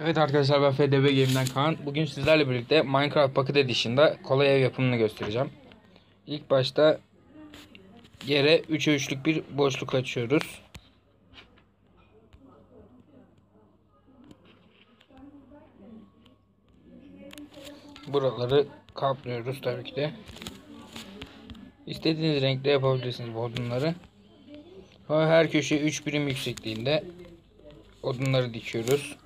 Evet arkadaşlar ben FDB Game'den Kaan. Bugün sizlerle birlikte Minecraft Pocket Edition'da kolay ev yapımını göstereceğim. İlk başta yere 3'e 3'lük bir boşluk açıyoruz. Buraları kaplıyoruz tabii ki de. İstediğiniz renkte yapabilirsiniz odunları. Her köşeye 3 birim yüksekliğinde odunları dikiyoruz.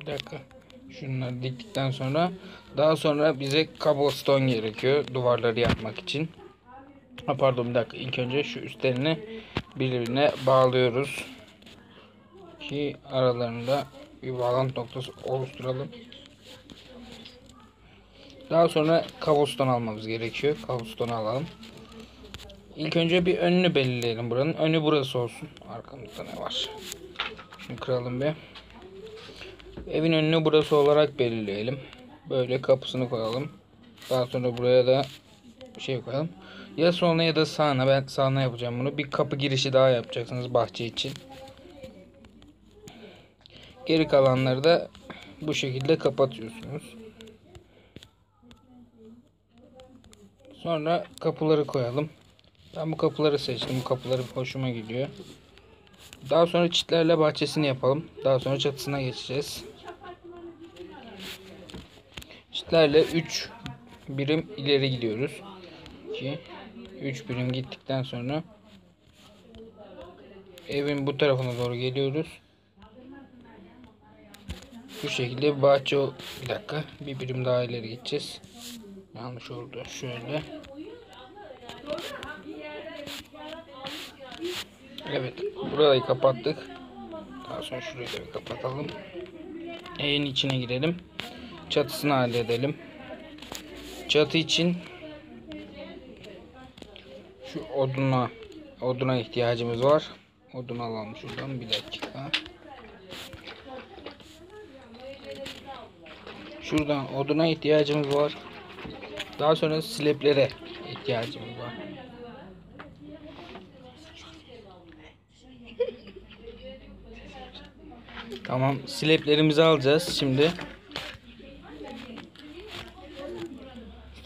Bir dakika. Şunları diktikten sonra daha sonra bize cobblestone gerekiyor duvarları yapmak için. Ha pardon bir dakika. İlk önce şu üstlerini birbirine bağlıyoruz. Ki aralarında bir bağlantı noktası oluşturalım. Daha sonra cobblestone almamız gerekiyor. Cobblestone alalım. İlk önce bir önünü belirleyelim buranın. Önü burası olsun. Arkamızda ne var? Şunu kıralım bir. Evin önünü burası olarak belirleyelim. Böyle kapısını koyalım. Daha sonra buraya da şey koyalım. Ya soluna ya da sağına. Ben sağına yapacağım bunu. Bir kapı girişi daha yapacaksınız bahçe için. Geri kalanları da bu şekilde kapatıyorsunuz. Sonra kapıları koyalım. Ben bu kapıları seçtim. Bu kapıları hoşuma gidiyor. Daha sonra çitlerle bahçesini yapalım. Daha sonra çatısına geçeceğiz. Çitlerle 3 birim ileri gidiyoruz. 2 3 birim gittikten sonra evin bu tarafına doğru geliyoruz. Bu şekilde bahçe bir dakika bir birim daha ileri gideceğiz. Yanlış oldu. Şöyle. Evet. Burayı kapattık. Daha sonra şurayı da kapatalım. Evin içine girelim. Çatısını halledelim. Çatı için şu oduna oduna ihtiyacımız var. Odun alalım şuradan bir dakika. Şuradan oduna ihtiyacımız var. Daha sonra sleplere ihtiyacımız var. Tamam, sleplerimizi alacağız şimdi.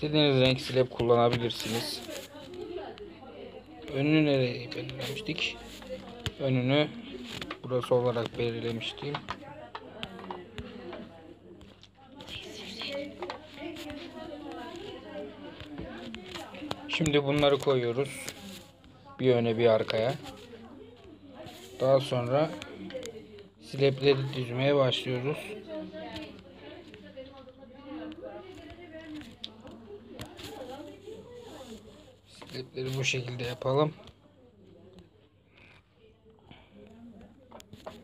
İstediğiniz renk slep kullanabilirsiniz. Önünü nereye belirlemiştik? Önünü burası olarak belirlemiştim. Şimdi bunları koyuyoruz. Bir öne bir arkaya. Daha sonra Slepleri düzmeye başlıyoruz. Slepleri bu şekilde yapalım.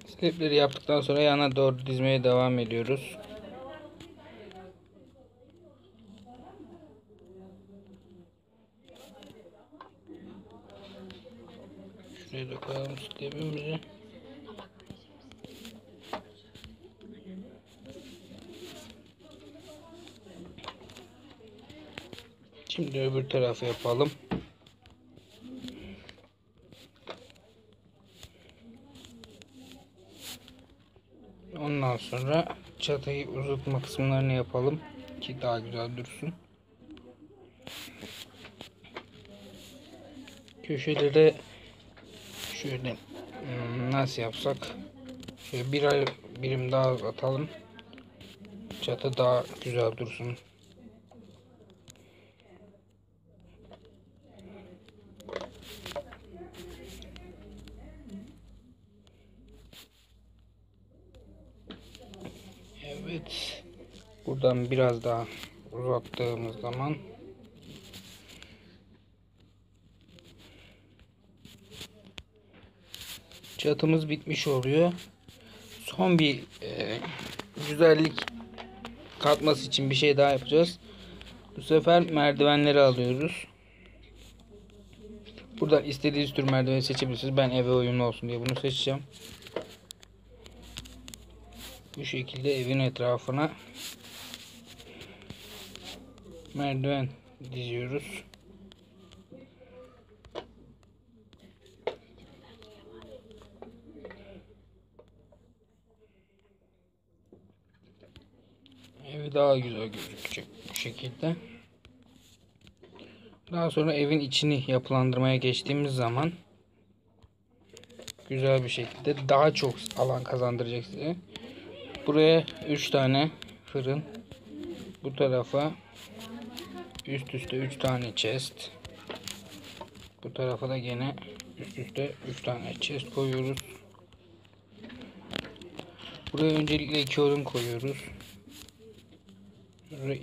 Slepleri yaptıktan sonra yana doğru dizmeye devam ediyoruz. Şuraya da koyalım slepimizi. Şimdi öbür tarafı yapalım. Ondan sonra çatıyı uzatma kısımlarını yapalım ki daha güzel dursun. Köşelere şöyle hmm, nasıl yapsak şöyle bir birim daha atalım. Çatı daha güzel dursun. Evet. Buradan biraz daha uzattığımız zaman çatımız bitmiş oluyor. Son bir e, güzellik katması için bir şey daha yapacağız. Bu sefer merdivenleri alıyoruz. Buradan istediğiniz tür merdiveni seçebilirsiniz. Ben eve uyumlu olsun diye bunu seçeceğim. Bu şekilde evin etrafına merdiven diziyoruz. Ev daha güzel gözükecek bu şekilde. Daha sonra evin içini yapılandırmaya geçtiğimiz zaman güzel bir şekilde daha çok alan kazandıracak size. Buraya 3 tane fırın. Bu tarafa üst üste 3 tane chest. Bu tarafa da gene üst üste 3 tane chest koyuyoruz. Buraya öncelikle 2 odun koyuyoruz.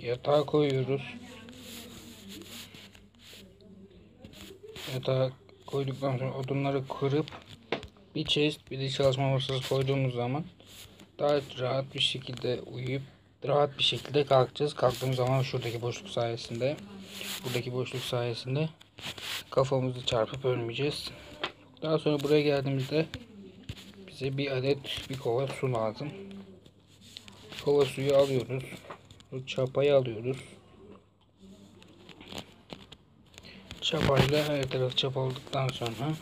Yatağı koyuyoruz. Yatağı koyduktan sonra odunları kırıp bir chest bir de çalışma masası koyduğumuz zaman daha rahat bir şekilde uyuyup rahat bir şekilde kalkacağız. Kalktığımız zaman şuradaki boşluk sayesinde buradaki boşluk sayesinde kafamızı çarpıp ölmeyeceğiz. Daha sonra buraya geldiğimizde bize bir adet bir kova su lazım. Kova suyu alıyoruz. Çapayı alıyoruz. Çapayla her tarafı çapaladıktan sonra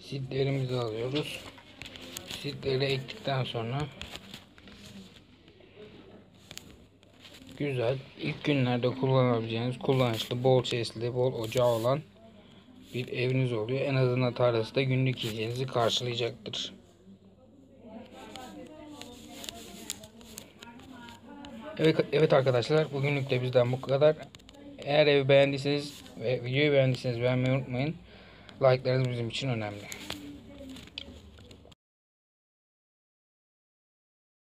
sidlerimizi alıyoruz. Sidleri ektikten sonra güzel ilk günlerde kullanabileceğiniz kullanışlı bol sesli bol ocağı olan bir eviniz oluyor. En azından tarlası da günlük yiyeceğinizi karşılayacaktır. Evet, evet arkadaşlar bugünlük de bizden bu kadar. Eğer evi beğendiyseniz ve videoyu beğendiyseniz beğenmeyi unutmayın. Like'larınız bizim için önemli.